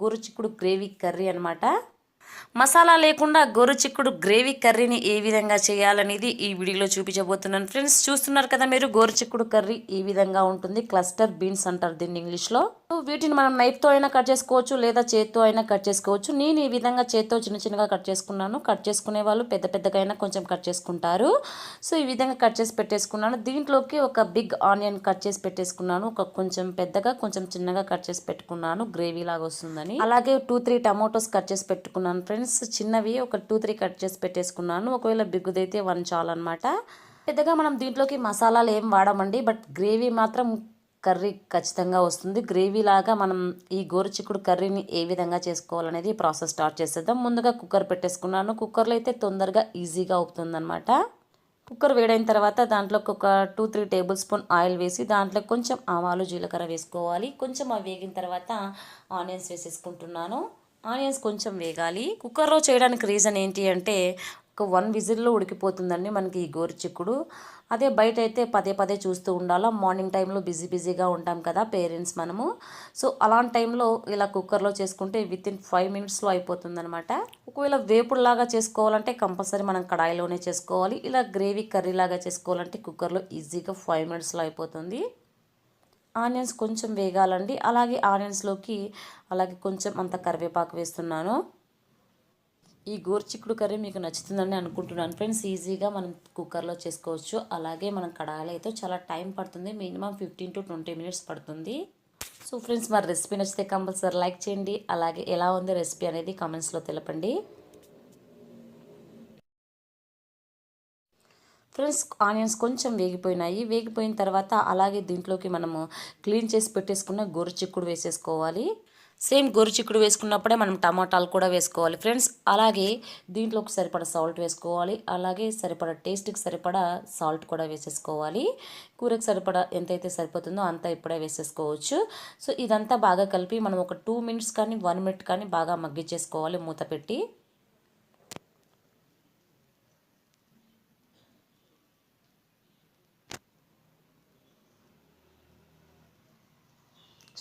గోరుచిక్కుడు gravy curry అనమాట మసాలా లేకుండా గోరుచిక్కుడు gravy కర్రీని ఏ విధంగా చేయాలనేది ఈ వీడియోలో చూపించబోతున్నాను. ఫ్రెండ్స్ చూస్తున్నారు కదా మీరు గోరుచిక్కుడు కర్రీ ఈ విధంగా ఉంటుంది? క్లస్టర్ బీన్స్ అంటారు దీన్ని ఇంగ్లీష్లో. వీటిని మనం నైఫ్తో అయినా కట్ చేసుకోవచ్చు లేదా చేత్తో అయినా కట్ చేసుకోవచ్చు. నేను ఈ విధంగా చేత్తో చిన్న చిన్నగా కట్ చేసుకున్నాను. కట్ చేసుకునే వాళ్ళు పెద్ద పెద్దగా అయినా కొంచెం కట్ చేసుకుంటారు. సో ఈ విధంగా కట్ చేసి పెట్టేసుకున్నాను. దీంట్లోకి ఒక బిగ్ ఆనియన్ కట్ చేసి పెట్టేసుకున్నాను. ఒక కొంచెం పెద్దగా కొంచెం చిన్నగా కట్ చేసి పెట్టుకున్నాను. గ్రేవీ లాగా వస్తుందని. అలాగే టూ త్రీ టమాటోస్ కట్ చేసి పెట్టుకున్నాను ఫ్రెండ్స్. చిన్నవి ఒక టూ త్రీ కట్ చేసి పెట్టేసుకున్నాను. ఒకవేళ బిగ్గుదైతే వన్ చాలన్నమాట పెద్దగా మనం దీంట్లోకి మసాలాలు ఏం వాడమండి. బట్ గ్రేవీ మాత్రం కర్రీ ఖచ్చితంగా వస్తుంది. గ్రేవీ లాగా మనం ఈ గోరుచిక్కుడు కర్రీని ఏ విధంగా చేసుకోవాలనేది ప్రాసెస్ స్టార్ట్ చేసేద్దాం. ముందుగా కుక్కర్ పెట్టేసుకున్నాను. కుక్కర్లో అయితే తొందరగా ఈజీగా అవుతుందన్నమాట. కుక్కర్ వేడైన తర్వాత దాంట్లోకి ఒక two three tablespoon oil వేసి దాంట్లో కొంచెం ఆవాలు జీలకర్ర వేసుకోవాలి. కొంచెం అవి వేగిన తర్వాత ఆనియన్స్ వేసేసుకుంటున్నాను. ఆనియన్స్ కొంచెం వేగాలి. కుక్కర్లో చేయడానికి రీజన్ ఏంటి అంటే ఒక వన్ విజిల్లో ఉడికిపోతుందండి మనకి ఈ గోరుచిక్కుడు. అదే బయట అయితే పదే పదే చూస్తూ ఉండాలా. మార్నింగ్ టైంలో బిజీ బిజీగా ఉంటాం కదా పేరెంట్స్ మనము. సో అలాంటి టైంలో ఇలా కుక్కర్లో చేసుకుంటే విత్ ఇన్ ఫైవ్ మినిట్స్లో అయిపోతుందనమాట ఒకవేళ వేపుడులాగా చేసుకోవాలంటే కంపల్సరీ మనం కడాయిలోనే చేసుకోవాలి. ఇలా గ్రేవీ కర్రీ లాగా చేసుకోవాలంటే కుక్కర్లో ఈజీగా ఫైవ్ మినిట్స్లో అయిపోతుంది. ఆనియన్స్ కొంచెం వేగాలండి. అలాగే ఆనియన్స్లోకి అలాగే కొంచెం అంత కరివేపాకు వేస్తున్నాను. ఈ గోర్చిక్కుడు కర్రీ మీకు నచ్చుతుందని అనుకుంటున్నాను. ఫ్రెండ్స్ ఈజీగా మనం కుక్కర్లో చేసుకోవచ్చు. అలాగే మనం కడాయిలో అయితే చాలా టైం పడుతుంది. Minimum fifteen to twenty minutes పడుతుంది. సో ఫ్రెండ్స్ మరి రెసిపీ నచ్చితే కంపల్సరీ లైక్ చేయండి. అలాగే ఎలా ఉంది రెసిపీ అనేది కామెంట్స్లో తెలపండి. ఫ్రెండ్స్ ఆనియన్స్ కొంచెం వేగిపోయినాయి. వేగిపోయిన తర్వాత అలాగే దీంట్లోకి మనము క్లీన్ చేసి పెట్టేసుకున్న గోరు చిక్కుడు వేసేసుకోవాలి. సేమ్ గోరుచిక్కుడు వేసుకున్నప్పుడే మనం టమాటాలు కూడా వేసుకోవాలి. ఫ్రెండ్స్ అలాగే దీంట్లోకి సరిపడ సాల్ట్ వేసుకోవాలి. అలాగే సరిపడ టేస్ట్కి సరిపడ సాల్ట్ కూడా వేసేసుకోవాలి. కూరకు సరిపడా ఎంతైతే సరిపోతుందో అంత ఇప్పుడే వేసేసుకోవచ్చు. సో ఇదంతా బాగా కలిపి మనం ఒక టూ మినిట్స్ కానీ వన్ మినిట్ కానీ బాగా మగ్గిచ్చేసుకోవాలి మూత పెట్టి.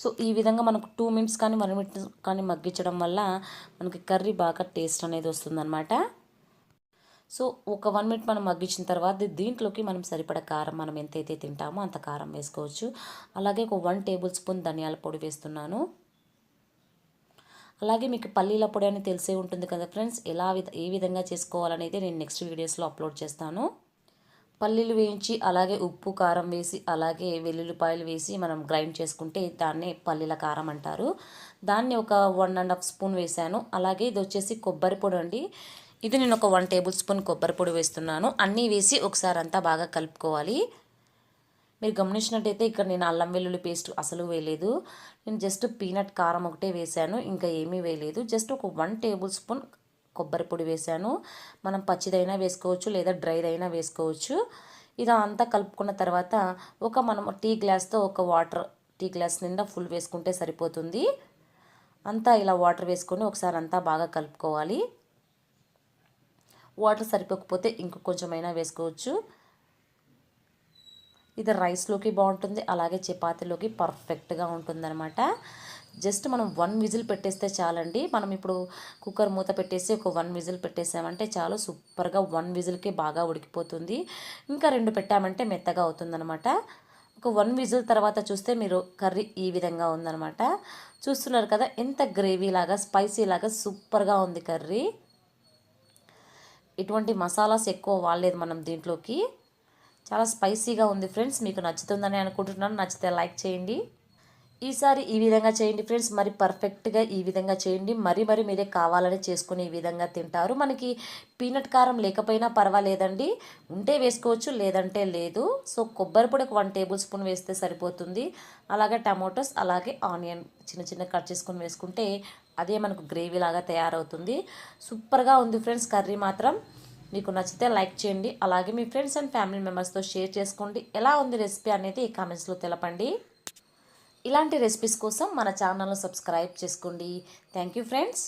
సో ఈ విధంగా మనకు టూ మినిట్స్ కానీ వన్ మినిట్ కానీ మగ్గించడం వల్ల మనకి కర్రీ బాగా టేస్ట్ అనేది వస్తుందన్నమాట. సో ఒక వన్ మినిట్ మనం మగ్గించిన తర్వాత దీంట్లోకి మనం సరిపడ కారం మనం ఎంతైతే తింటామో అంత కారం వేసుకోవచ్చు. అలాగే ఒక వన్ టేబుల్ స్పూన్ ధనియాల పొడి వేస్తున్నాను. అలాగే మీకు పల్లీల పొడి అని తెలిసే ఉంటుంది కదా ఫ్రెండ్స్ ఎలా ఏ విధంగా చేసుకోవాలనేది నేను నెక్స్ట్ వీడియోస్లో అప్లోడ్ చేస్తాను. పల్లీలు వేయించి అలాగే ఉప్పు కారం వేసి అలాగే వెల్లుల్లిపాయలు వేసి మనం గ్రైండ్ చేసుకుంటే దాన్నే పల్లీల కారం అంటారు. దాన్ని ఒక వన్ అండ్ హాఫ్ స్పూన్ వేసాను. అలాగే ఇది వచ్చేసి కొబ్బరి పొడి అండి. ఇది నేను ఒక వన్ టేబుల్ స్పూన్ కొబ్బరి పొడి వేస్తున్నాను. అన్నీ వేసి ఒకసారి అంతా బాగా కలుపుకోవాలి. మీరు గమనించినట్టయితే ఇక్కడ నేను అల్లం వెల్లుల్లి పేస్ట్ అసలు వేయలేదు. నేను జస్ట్ పీనట్ కారం ఒకటే వేసాను. ఇంకా ఏమీ వేయలేదు. జస్ట్ ఒక వన్ టేబుల్ స్పూన్ కొబ్బరి పొడి వేసాను మనం పచ్చిదైనా వేసుకోవచ్చు లేదా డ్రైదైనా వేసుకోవచ్చు. ఇదంతా కలుపుకున్న తర్వాత ఒక మనం టీ గ్లాస్తో ఒక వాటర్ టీ గ్లాస్ నిండా ఫుల్ వేసుకుంటే సరిపోతుంది. అంతా ఇలా వాటర్ వేసుకొని ఒకసారి అంతా బాగా కలుపుకోవాలి. వాటర్ సరిపోకపోతే ఇంక కొంచెమైనా వేసుకోవచ్చు. ఇది రైస్లోకి బాగుంటుంది అలాగే చపాతీలోకి పర్ఫెక్ట్గా ఉంటుందన్నమాట. జస్ట్ మనం వన్ విజిల్ పెట్టేస్తే చాలండి. మనం ఇప్పుడు కుక్కర్ మూత పెట్టేసి ఒక వన్ విజిల్ పెట్టేసామంటే చాలు సూపర్గా వన్ విజిల్కే బాగా ఉడికిపోతుంది. ఇంకా రెండు పెట్టామంటే మెత్తగా అవుతుందనమాట ఒక వన్ విజిల్ తర్వాత చూస్తే మీరు కర్రీ ఈ విధంగా ఉందనమాట చూస్తున్నారు కదా ఎంత గ్రేవీ లాగా స్పైసీ లాగా సూపర్గా ఉంది కర్రీ. ఇటువంటి మసాలాస్ ఎక్కువ వాడలేదు మనం దీంట్లోకి. చాలా స్పైసీగా ఉంది ఫ్రెండ్స్ మీకు నచ్చుతుందని అనుకుంటున్నాను. నచ్చితే లైక్ చేయండి. ఈసారి ఈ విధంగా చేయండి ఫ్రెండ్స్. మరి పర్ఫెక్ట్గా ఈ విధంగా చేయండి. మరి మరి మీరే కావాలని చేసుకుని ఈ విధంగా తింటారు. మనకి పీనట్ కారం లేకపోయినా పర్వాలేదండి. ఉంటే వేసుకోవచ్చు లేదంటే లేదు. సో కొబ్బరి పొడి ఒక వన్ టేబుల్ స్పూన్ వేస్తే సరిపోతుంది. అలాగే టమాటోస్ అలాగే ఆనియన్ చిన్న చిన్న కట్ చేసుకొని వేసుకుంటే అదే మనకు గ్రేవీ లాగా తయారవుతుంది. సూపర్గా ఉంది ఫ్రెండ్స్ కర్రీ మాత్రం. మీకు నచ్చితే లైక్ చేయండి. అలాగే మీ ఫ్రెండ్స్ అండ్ ఫ్యామిలీ మెంబర్స్తో షేర్ చేసుకోండి. ఎలా ఉంది రెసిపీ అనేది ఈ కామెంట్స్లో తెలపండి. ఇలాంటి రెసిపీస్ కోసం మన ఛానల్ను సబ్స్క్రైబ్ చేసుకోండి. Thank you friends